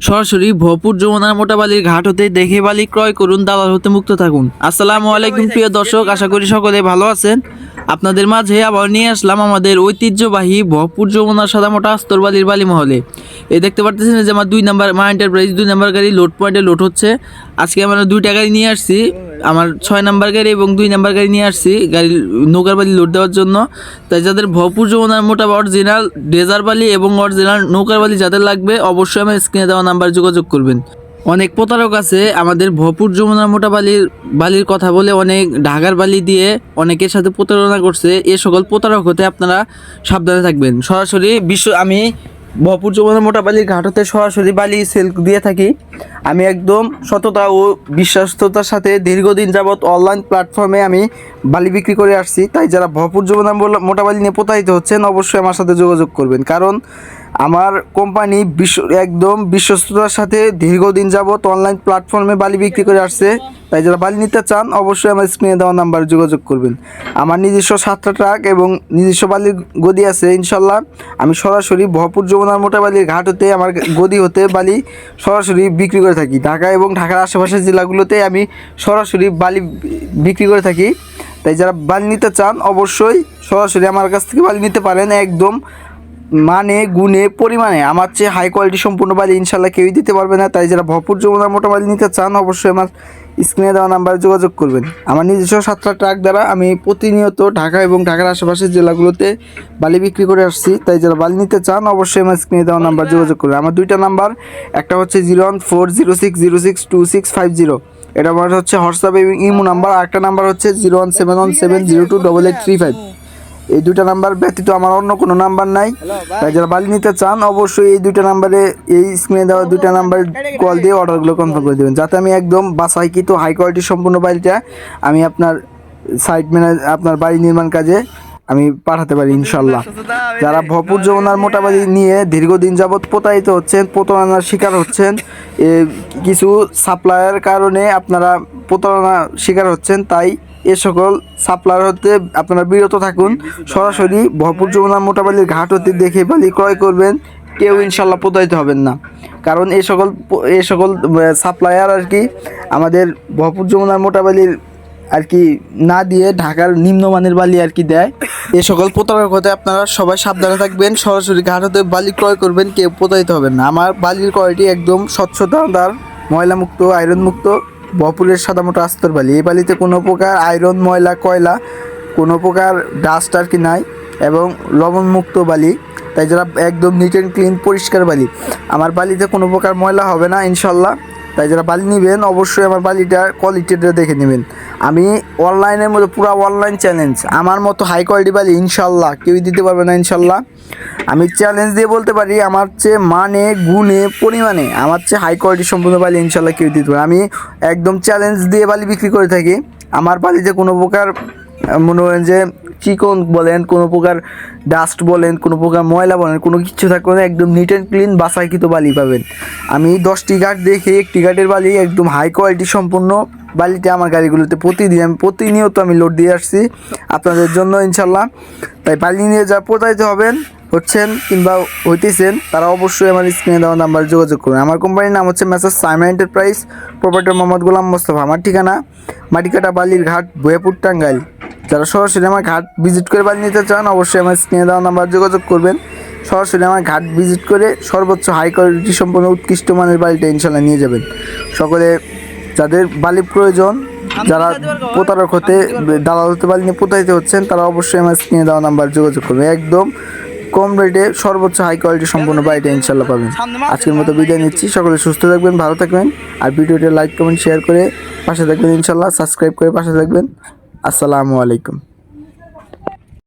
সরাসরি ভরপুর যমুনার মোটা বালির ঘাট হতে দেখে বালি ক্রয় করুন দালাল হতে মুক্ত থাকুন। আসসালামু আলাইকুম প্রিয় দর্শক আশা করি সকলে ভালো আছেন। আপনাদের মাঝে আবার নিয়ে আসলাম আমাদের ঐতিহ্যবাহী ভরপুর যমুনার সাদা মোটা আস্তর বালির বালি মহলে এই দেখতে পারতেছেন যে আমার দুই নাম্বার, মা এন্টারপ্রাইজ দুই নাম্বার গাড়ি লোড পয়েন্টে লোড হচ্ছে। আজকে আমরা দুইটা গাড়ি নিয়ে আসছি, আমার ছয় নাম্বার গাড়ি এবং দুই নাম্বার গাড়ি নিয়ে আসছি গাড়ি নৌকার বালি লোড দেওয়ার জন্য। তাই যাদের ভরপুর যমুনার মোটা অরিজিনাল ডেজার বালি এবং অরিজিনাল নৌকার বালি যাদের লাগবে, অবশ্যই আমার স্ক্রিনে দেওয়া নাম্বার যোগাযোগ করবেন। অনেক প্রতারক আছে। আমাদের ভরপুর যমুনা মোটা বালির বালির কথা বলে অনেক ঢাকার বালি দিয়ে অনেকের সাথে প্রতারণা করছে। এ সকল প্রতারক হতে আপনারা সাবধানে থাকবেন। সরাসরি বিশ্ব, আমি ভরপুর যমুনার মোটা বালির ঘাট হতে সরাসরি বালি সেল দিয়ে থাকি। আমি একদম সততা ও বিশ্বাস্ততার সাথে দীর্ঘদিন যাবৎ অনলাইন প্ল্যাটফর্মে আমি বালি বিক্রি করে আসছি। তাই যারা ভরপুর যমুনা মোটা বালি নিয়ে প্রতারিত হচ্ছেন, অবশ্যই আমার সাথে যোগাযোগ করবেন। কারণ আমার কোম্পানি বিশ্ব, একদম বিশ্বস্ততার সাথে দীর্ঘদিন যাবৎ অনলাইন প্ল্যাটফর্মে বালি বিক্রি করে আসছে। তাই যারা বালি নিতে চান, অবশ্যই আমার স্ক্রিনে দেওয়া নাম্বারে যোগাযোগ করবেন। আমার নিজস্ব সাতটা ট্রাক এবং নিজস্ব বালির গদি আছে, ইনশাল্লাহ। আমি সরাসরি ভরপুর যমুনার মোটা বালির ঘাট হতে, আমার গদি হতে বালি সরাসরি বিক্রি করে থাকি। ঢাকা এবং ঢাকার আশেপাশের জেলাগুলোতে আমি সরাসরি বালি বিক্রি করে থাকি। তাই যারা বালি নিতে চান, অবশ্যই সরাসরি আমার কাছ থেকে বালি নিতে পারেন। একদম মানে গুণে, পরিমাণে। আমার চেয়ে হাই কোয়ালিটি সম্পূর্ণ বালি ইনশাল্লাহ কেউই দিতে পারবে না। তাই যারা ভরপুর যমুনার মোটা বালি নিতে চান, অবশ্যই আমার স্ক্রিনে দেওয়া নাম্বারে যোগাযোগ করবেন। আমার নিজস্ব সাতটা ট্রাক দ্বারা আমি প্রতিনিয়ত ঢাকা এবং ঢাকার আশেপাশের জেলাগুলোতে বালি বিক্রি করে আসছি। তাই যারা বালি নিতে চান, অবশ্যই আমার স্ক্রিনে দেওয়া নাম্বার যোগাযোগ করবেন। আমার দুইটা নাম্বার একটা হচ্ছে zero one four zero six zero six two six five zero এটা আমার হচ্ছে হোয়াটসঅ্যাপ এবং ইমো নাম্বার আরেকটা নাম্বার হচ্ছে zero one seven one seven zero two double eight three five এই দুইটা নাম্বার ব্যতীত আমার অন্য কোনো নাম্বার নাই। তাই যারা বালি নিতে চান, অবশ্যই এই দুইটা নাম্বারে, এই স্ক্রিনে দেওয়া দুইটা নাম্বার কল দিয়ে অর্ডারগুলো কনফার্ম করে দেবেন। যাতে আমি একদম বাসাইকৃত হাই কোয়ালিটি সম্পূর্ণ বাড়িটা আমি আপনার সাইট ম্যানেজ আপনার বাড়ি নির্মাণ কাজে আমি পাঠাতে পারি ইনশাল্লাহ যারা ভরপুর যমুনার মোটাবাড়ি নিয়ে দীর্ঘদিন যাবৎ প্রতারিত হচ্ছেন, প্রতারণার শিকার হচ্ছেন কিছু সাপ্লায়ের কারণে আপনারা প্রতারণার শিকার হচ্ছেন, তাই এ সকল সাপ্লায়ার হতে আপনারা বিরত থাকুন। সরাসরি ভরপুর যমুনার মোটাবালির ঘাট হতে দেখে বালি ক্রয় করবেন। কেউ ইনশাল্লাহ প্রতারিত হবেন না। কারণ এই সকল এই সকল সাপ্লায়ার আর কি আমাদের ভরপুর যমুনার মোটাবালির আর কি না দিয়ে ঢাকার নিম্নমানের বালি আর কি দেয়। এ সকল প্রতারক হতে আপনারা সবাই সাবধানে থাকবেন। সরাসরি ঘাট হতে বালি ক্রয় করবেন, কেউ প্রতারিত হবেন না। আমার বালির কোয়ালিটি একদম স্বচ্ছতাদার ময়লা মুক্ত। বপুরের সাদামোটো আস্তর বালি। এই বালিতে কোনো প্রকার আয়রন, ময়লা, কয়লা, কোনো প্রকার ডাস্ট আর কি নাই এবং লবণমুক্ত বালি। তাই যারা একদম নিট অ্যান্ড ক্লিন পরিষ্কার বালি। আমার বালিতে কোনো প্রকার ময়লা হবে না, ইনশাল্লাহ। তাই যারা বালি নেবেন, অবশ্যই আমার বালিটার কোয়ালিটিটা দেখে নেবেন। আমি অনলাইনের মধ্যে পুরো অনলাইন চ্যালেঞ্জ আমার মতো হাই কোয়ালিটি বালি ইনশাল্লাহ কেউই দিতে পারবে না ইনশাল্লাহ। আমি চ্যালেঞ্জ দিয়ে বলতে পারি, আমার চেয়ে মানে গুণে, পরিমাণে, আমার চেয়ে হাই কোয়ালিটি সম্পূর্ণ বালি ইনশাল্লাহ কেউ দিতে পারে আমি একদম চ্যালেঞ্জ দিয়ে বালি বিক্রি করে থাকি। আমার বালিতে কোনো প্রকার, মনে হয় যে চিকন বলেন, কোনো প্রকার ডাস্ট বলেন, কোনো প্রকার ময়লা বলেন, কোনো কিছু থাকবে না একদম নিট অ্যান্ড ক্লিন বাসাইকৃত বালি পাবেন। আমি দশটি ঘাট দেখে একটি ঘাটের বালি একদম হাই কোয়ালিটি সম্পূর্ণ বালিতে আমার গাড়িগুলোতে প্রতিদিন, আমি প্রতিনিয়ত আমি লোড দিয়ে আসছি আপনাদের জন্য ইনশাল্লাহ তাই বালি নিয়ে যা প্রতারিত হবেন, হচ্ছেন কিংবা হইতেছেন, তারা অবশ্যই আমার স্ক্রিনে দেওয়া নাম্বারে যোগাযোগ করুন আমার কোম্পানির নাম হচ্ছে messrs Saima enterprise proprietor Mohammad Golam Mostafa. আমার ঠিকানা মাটিকাটা বালির ঘাট বয়াপুর টাঙ্গাইল। যারা সরাসরি আমার ঘাট ভিজিট করে বালি নিতে চান অবশ্যই আমার স্ক্রিনে দেওয়া নাম্বার যোগাযোগ করবেন। সরাসরি আমার ঘাট ভিজিট করে সর্বোচ্চ হাই কোয়ালিটি সম্পন্ন উৎকৃষ্ট মানের বালিটা ইনশাল্লাহ নিয়ে যাবেন। সকলে যাদের বালি প্রয়োজন যারা প্রতারক হতে দালাল হতে বালি নিয়ে প্রতারিত হচ্ছেন তারা অবশ্যই আমার স্ক্রিনে দেওয়া নাম্বার যোগাযোগ করবেন। একদম কম রেটে সর্বোচ্চ হাই কোয়ালিটি সম্পূর্ণ বাড়িটা ইনশাল্লাহ পাবেন। আজকের মতো বিদায় নিচ্ছি সকলে সুস্থ থাকবেন ভালো থাকবেন আর ভিডিওটা লাইক কমেন্ট শেয়ার করে পাশে থাকবেন ইনশাল্লাহ সাবস্ক্রাইব করে পাশে থাকবেন। আসসালামু আলাইকুম।